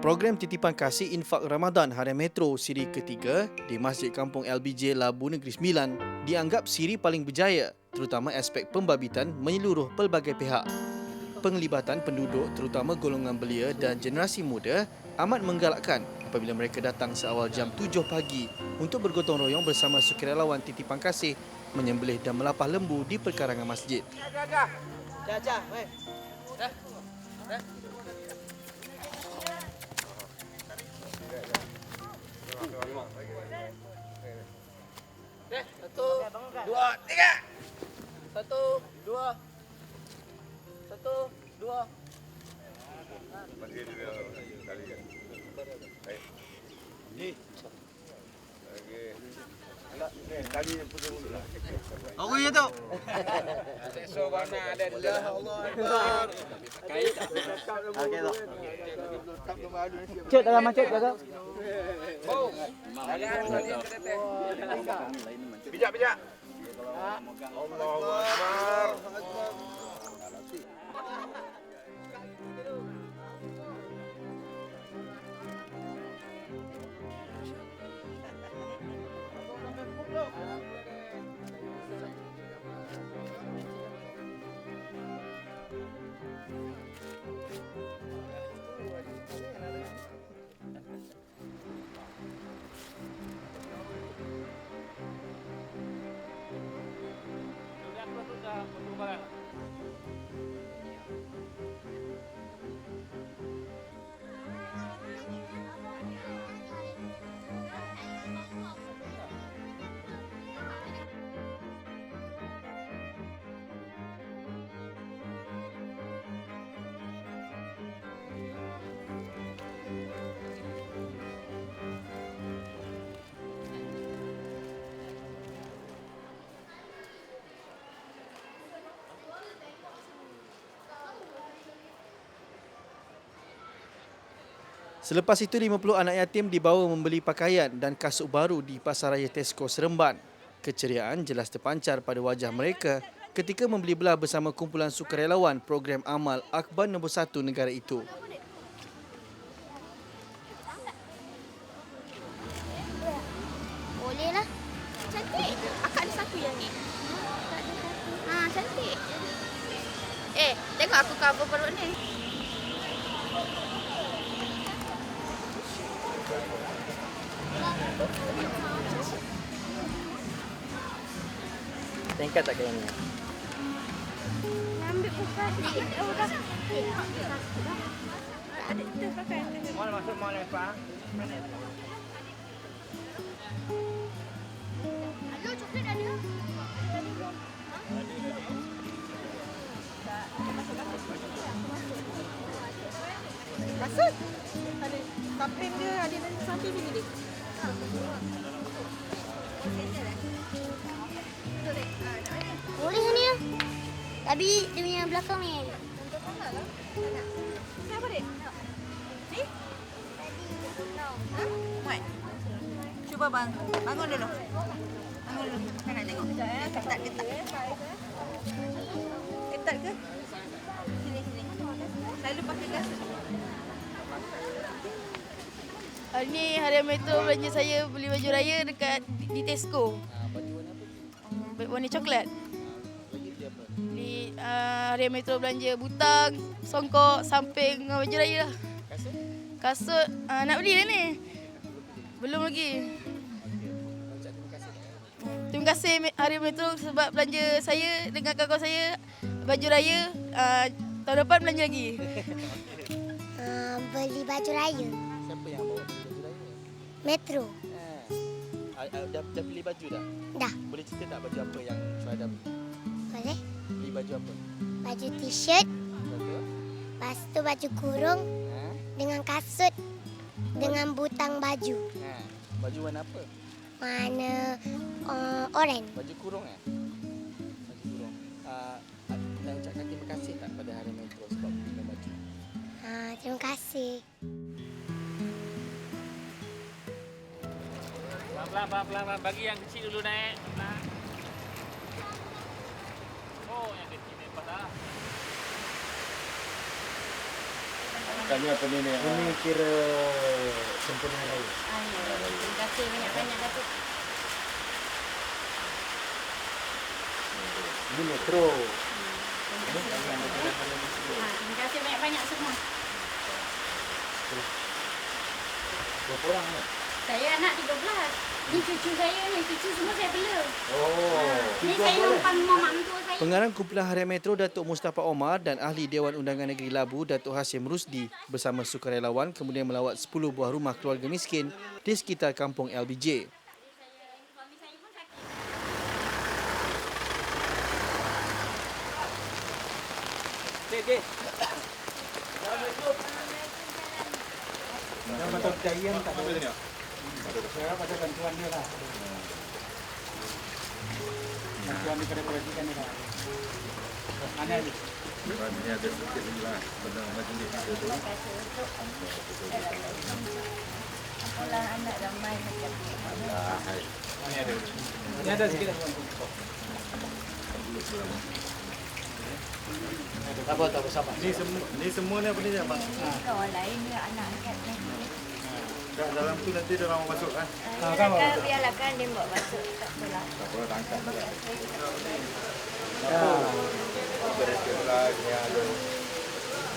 Program titipan kasih infak Ramadan Harian Metro siri ketiga di Masjid Kampung LBJ Labu Negeri Sembilan dianggap siri paling berjaya terutama aspek pembabitan menyeluruh pelbagai pihak. Penglibatan penduduk terutama golongan belia dan generasi muda amat menggalakkan apabila mereka datang seawal jam 7 pagi untuk bergotong royong bersama sukarelawan titipan kasih menyembelih dan melapah lembu di perkarangan masjid. Satu, dua, tiga. Satu, dua. Satu, dua. Aku ya tu. So mana ada Allah Allah Akbar. Kait. Cek dalam macet jaga. Oh. Bija, bija. Allahu Akbar. Selepas itu 50 anak yatim dibawa membeli pakaian dan kasut baru di Pasaraya Tesco Seremban. Keceriaan jelas terpancar pada wajah mereka ketika membeli belah bersama kumpulan sukarelawan program amal Akbar nombor 1 negara itu. Boleh lah. Cantik. Akak ada satu yang ni. Ha, cantik. Eh, tengok aku cover perut ni. Tingkat tak kain ni. Ambil buka sikit. Oh, dah. Ada kita pakai. Mana masuk mana pak? Aduh, coklat ada. Kasut. Ada samping dia, ada dalam samping sini dia. Boleh ni ya. Tapi dia punya belakang ni. Siapa? Ni? Ha? Muat. Cuba bang. Bangun dulu. Bangun dulu. Saya nak tengok. Ketat, ketat. Ketat ke? Sini, sini. Selalu pakai kasut. Hari ni harian metro belanja saya beli baju raya dekat di, Tesco. Um, warna coklat. Di uh, harian metro belanja butang, songkok, samping dengan baju raya lah. Kasut uh, nak beli dah ni. Belum lagi. Terima kasih Harian Metro sebab belanja saya dengan kawan saya baju raya. Uh, tahun depan belanja lagi. Uh, beli baju raya. Metro. Ha. Dah, dah pilih baju dah? Dah. Boleh cerita tak baju apa yang Syuhada beli? Boleh? Beli baju apa? Baju t-shirt. Betul? Lepas tu baju kurung Ha? dengan kasut dengan butang baju. Ha. Baju warna apa? Mana uh, oren. Baju kurung eh? Baju kurung. Uh, ucapkan terima kasih tak pada Hari Metro sebab kita baju? Ha, terima kasih. Pelan-pelan, pelan-pelan, pelan. Bagi yang kecil dulu naik. Pelan. Oh, yang kecil ni patah. Tanya apa ni ni? Ini kira sempurna raya. Ya. Terima kasih banyak-banyak Datuk. Ini metro. Terima kasih. Ah, terima kasih banyak-banyak semua. Berapa orang ni? Saya anak 13. Ni cucu saya ni, cucu semua saya bela. Oh. Ni saya numpang rumah mak mentua saya. Pengarang kumpulan Harian Metro Datuk Mustafa Omar dan Ahli Dewan Undangan Negeri Labu Datuk Hasim Rusdi bersama sukarelawan kemudian melawat 10 buah rumah keluarga miskin di sekitar kampung LBJ. Yang betul percaya tak ada. Saya pada bantuan dia lah. Bantuan daripada perhatikan dia lah. Mana ni? Ini ada sedikit lagi lah. Benda macam ni. Apalah anak ramai macam ni. Ini ada sikit lagi. Tak apa, tak apa, sabar. Ni semua ni ni apa ni? Kawan lain dia anak angkat ni. Kat dalam tu nanti dia orang masuk kan. Ah, biarlah, biarlah kan dia buat masuk. Tak apalah. Tak apa tangkap juga. Ya. Bereskan lah dia ada.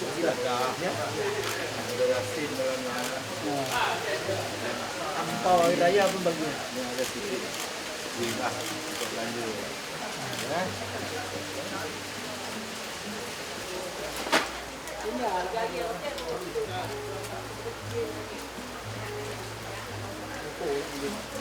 Sedekah. Ada yasin dalam Ampau hari raya pun bagi. ni ada sikit. Lah untuk belanja. Ya. Alhamdulillah.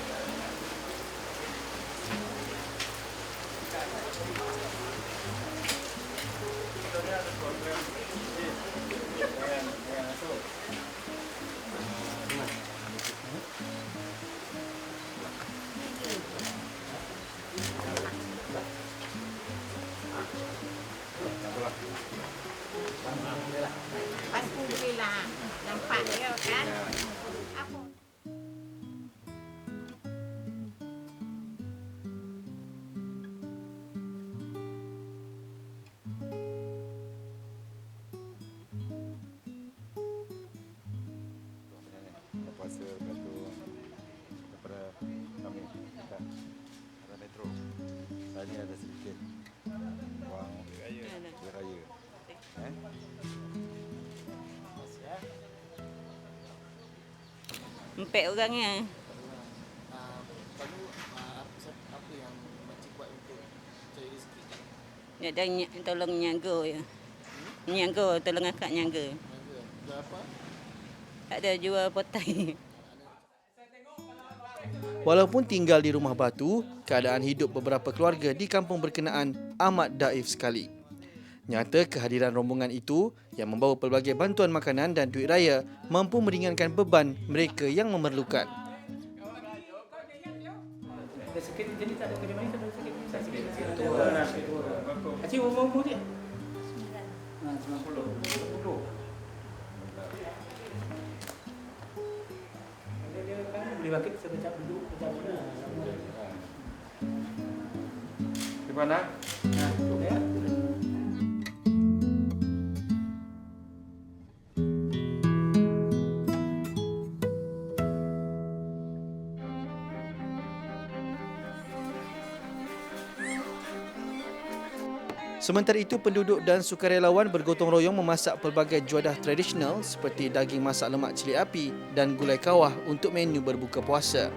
Empat orangnya. Apa yang makcik buat untuk cari rezeki? Dia ada ny- tolong nyaga ya. Nyaga, tolong akak nyaga. Berapa? Tak ada jual potai. Walaupun tinggal di rumah batu, keadaan hidup beberapa keluarga di kampung berkenaan amat daif sekali. Nyata kehadiran rombongan itu yang membawa pelbagai bantuan makanan dan duit raya mampu meringankan beban mereka yang memerlukan. Kan. Di mana? Sementara itu, penduduk dan sukarelawan bergotong royong memasak pelbagai juadah tradisional seperti daging masak lemak cili api dan gulai kawah untuk menu berbuka puasa.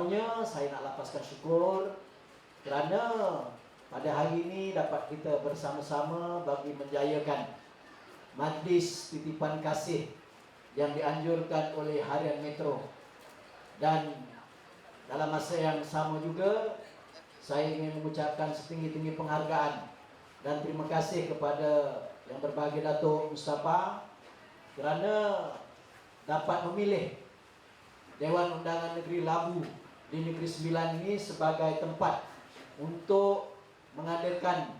Tamunya saya nak lapaskan syukur kerana pada hari ini dapat kita bersama-sama bagi menjayakan majlis titipan kasih yang dianjurkan oleh Harian Metro. Dan dalam masa yang sama juga saya ingin mengucapkan setinggi-tinggi penghargaan dan terima kasih kepada yang berbahagia Datuk Mustafa kerana dapat memilih Dewan Undangan Negeri Labu di Negeri Sembilan ini sebagai tempat untuk mengadakan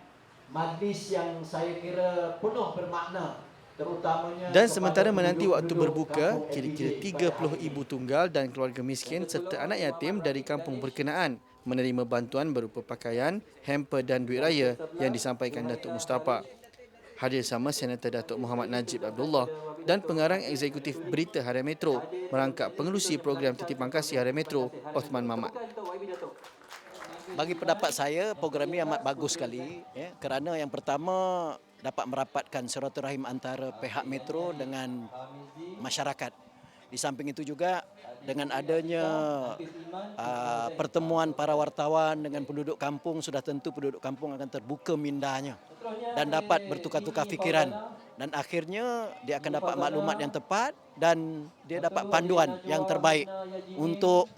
majlis yang saya kira penuh bermakna Dan sementara menanti waktu berbuka, kira-kira LBJ pada 30 hari ibu tunggal dan keluarga miskin serta anak yatim dari kampung berkenaan menerima bantuan berupa pakaian, hamper dan duit raya yang disampaikan Datuk Mustafa. Hadir sama Senator Datuk Muhammad Najib Abdullah dan pengarang eksekutif Berita Harian Metro merangkap pengerusi program titipan kasih Harian Metro Osman Mamat. Bagi pendapat saya, program ini amat bagus sekali ya, kerana yang pertama dapat merapatkan silaturahim antara pihak metro dengan masyarakat. Di samping itu juga dengan adanya uh, pertemuan para wartawan dengan penduduk kampung sudah tentu penduduk kampung akan terbuka mindanya dan dapat bertukar-tukar fikiran. Dan akhirnya dia akan dapat maklumat yang tepat dan dia dapat panduan yang terbaik untuk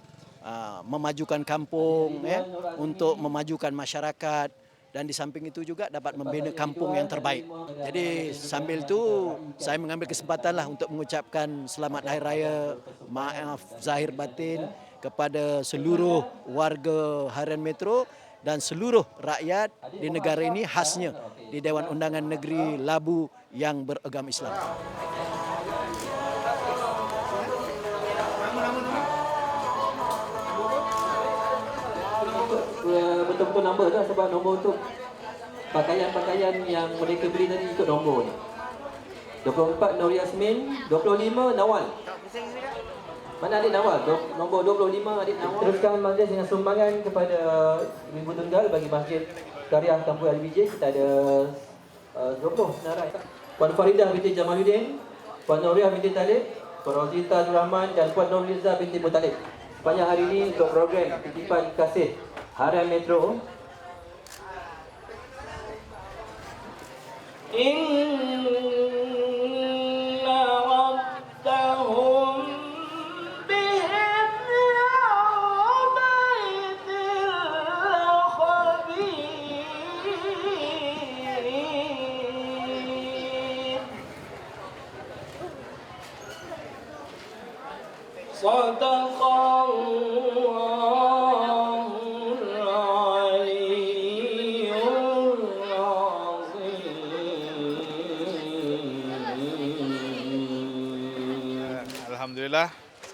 uh, memajukan kampung ya untuk memajukan masyarakat dan di samping itu juga dapat membina kampung yang terbaik. Jadi sambil itu saya mengambil kesempatan lah untuk mengucapkan selamat hari raya, maaf zahir batin kepada seluruh warga Harian Metro dan seluruh rakyat di negara ini khasnya di Dewan Undangan Negeri Labu yang beragama Islam. Uh, betul-betul nombor tu lah sebab nombor tu pakaian-pakaian yang mereka beli tadi ikut nombor ni. 24 Nur Yasmin, 25 Nawal. Mana adik Nawal? Nombor 25 adik Nawal. Teruskan majlis dengan sumbangan kepada Ibu Tunggal bagi Masjid Karya Kampung LBJ. Kita ada uh, 20 senarai. Puan Faridah binti Jamaluddin, Puan Nuriah binti Talib, Puan Rozita Abdul Rahman dan Puan Nurliza binti Mutalib. Sepanjang hari ini untuk program titipan kasih Harian Metro Inna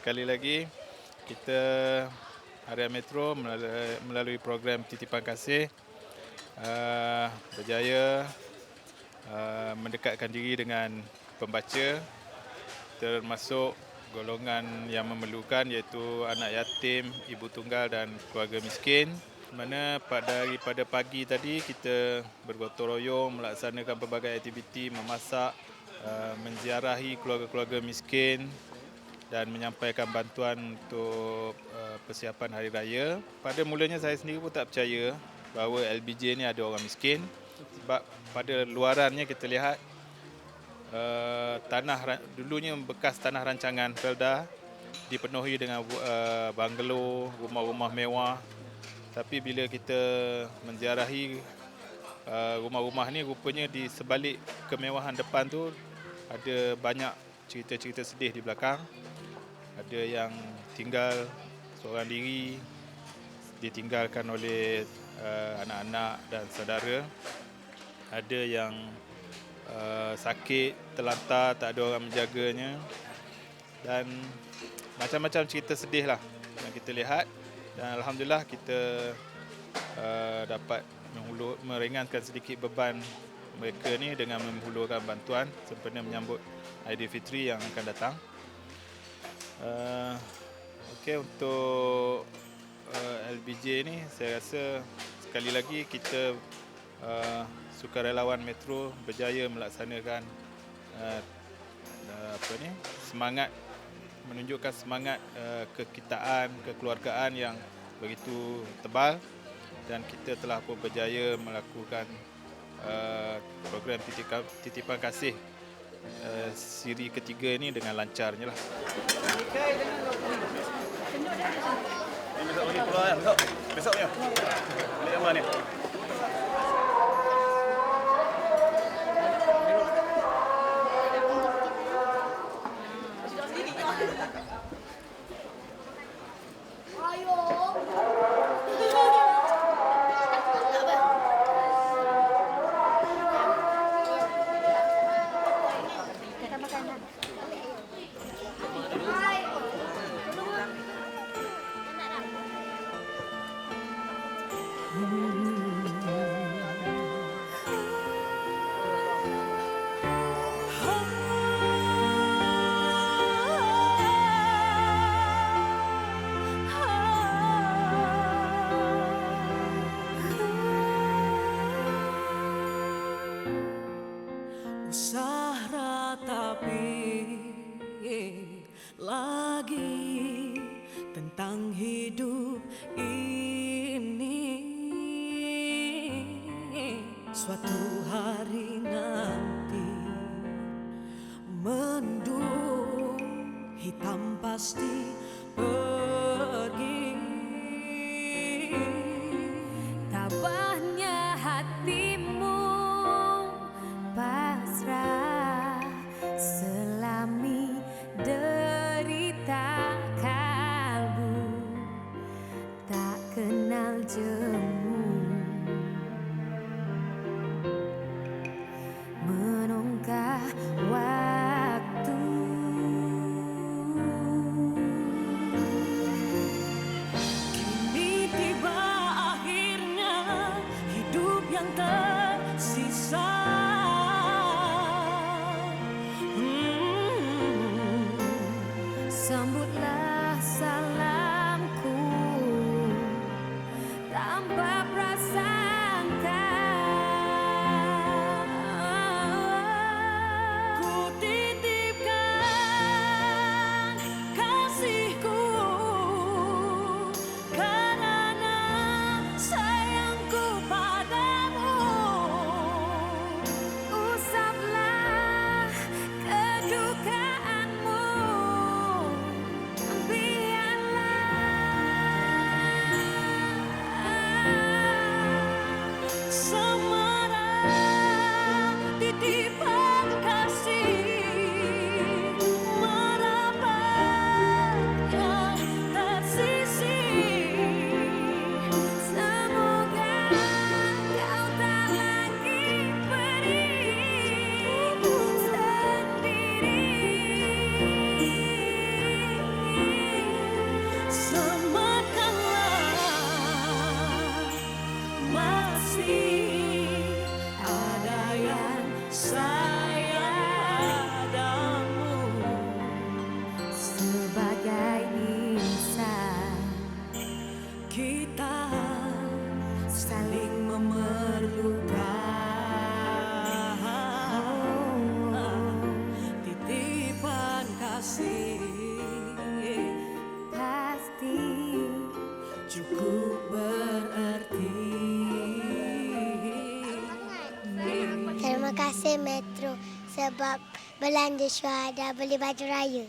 sekali lagi kita Harian Metro melalui, program titipan kasih uh, berjaya uh, mendekatkan diri dengan pembaca termasuk golongan yang memerlukan iaitu anak yatim, ibu tunggal dan keluarga miskin. Mana pada pada pagi tadi kita bergotong royong melaksanakan pelbagai aktiviti memasak, uh, menziarahi keluarga-keluarga miskin dan menyampaikan bantuan untuk uh, persiapan hari raya. Pada mulanya saya sendiri pun tak percaya bahawa LBJ ni ada orang miskin sebab pada luarannya kita lihat uh, tanah dulunya bekas tanah rancangan Felda dipenuhi dengan uh, banglo, rumah-rumah mewah. Tapi bila kita menziarahi uh, rumah-rumah ni rupanya di sebalik kemewahan depan tu ada banyak cerita-cerita sedih di belakang. Ada yang tinggal seorang diri, ditinggalkan oleh uh, anak-anak dan saudara. Ada yang uh, sakit, terlantar, tak ada orang menjaganya. Dan macam-macam cerita sedih lah yang kita lihat. Dan Alhamdulillah kita uh, dapat menghulur, meringankan sedikit beban mereka ni dengan menghulurkan bantuan sempena menyambut Aidilfitri yang akan datang uh, okey untuk eh, uh, LBJ ni saya rasa sekali lagi kita uh, sukarelawan metro berjaya melaksanakan uh, uh, apa ni semangat menunjukkan semangat uh, kekitaan kekeluargaan yang begitu tebal. Dan kita telah pun berjaya melakukan uh, program titipan titipan kasih Eh, siri ketiga ini dengan lancarnya lah. Besok lagi pulak. Besok. Besoknya. Lihat mana ni. see. belanja syuhada beli baju raya.